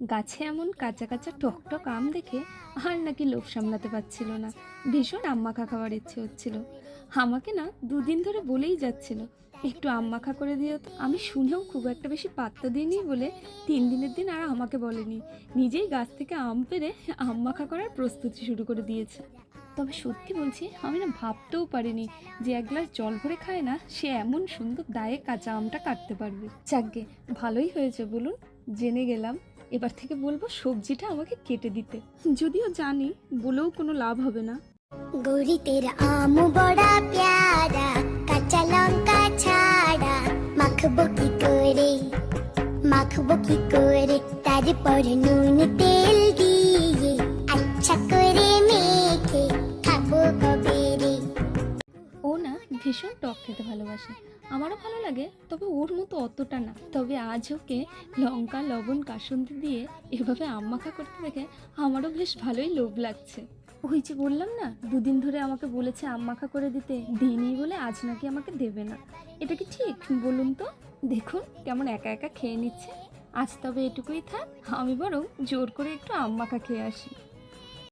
গাছে এমন কাঁচা কাঁচা টকটক আম দেখে আর নাকি লোভ সামলাতে পারছিল না। ভীষণ আম মাখা খাওয়ার ইচ্ছে হচ্ছিল। আমাকে না দুদিন ধরে বলেই যাচ্ছিল, একটু আম মাখা করে দিও তো। আমি শুনেও খুব একটা বেশি পাত্তা দিইনি বলে তিন দিনের দিন আর আমাকে বলেনি। নিজেই গাছ থেকে আম পেরে আম মাখা করার প্রস্তুতি শুরু করে দিয়েছে। তবে সত্যি বলছি, আমি না ভাবতেও পারিনি যে এক গ্লাস জল ভরে খায় না সে এমন সুন্দর দায়ে কাঁচা আমটা কাটতে পারবে। যাকগে ভালোই হয়েছে বলুন, জেনে গেলাম। এবার থেকে বলব সবজিটা আমাকে কেটে দিতে। যদিও জানি বলেও কোনো লাভ হবে না। গৌরী তেরা আম বড়া প্যারা কাঁচা লঙ্কা ছাড়া মাখবো কি করে? মাখবো কি করে? তারপর নুন তেল দিয়ে আচ্ছা করে মেখে খাব কবে রে? ও না ভীষণ টক খেতে ভালোবাসে। আমারও ভালো লাগে, তবে ওর মতো অতটা না। তবে আজ ওকে লঙ্কা, লবণ, কাসুন্দি দিয়ে এভাবে আম মাখা করতে দেখে আমারও বেশ ভালোই লোভ লাগছে। ওই যে বললাম না, দুদিন ধরে আমাকে বলেছে আম মাখা করে দিতে দিইনি বলে আজ নাকি আমাকে দেবে না। এটা কি ঠিক? বলুন তো। দেখুন কেমন একা একা খেয়ে নিচ্ছে। আজ তবে এটুকুই থাক, আমি বরং জোর করে একটু আম মাখা খেয়ে আসি।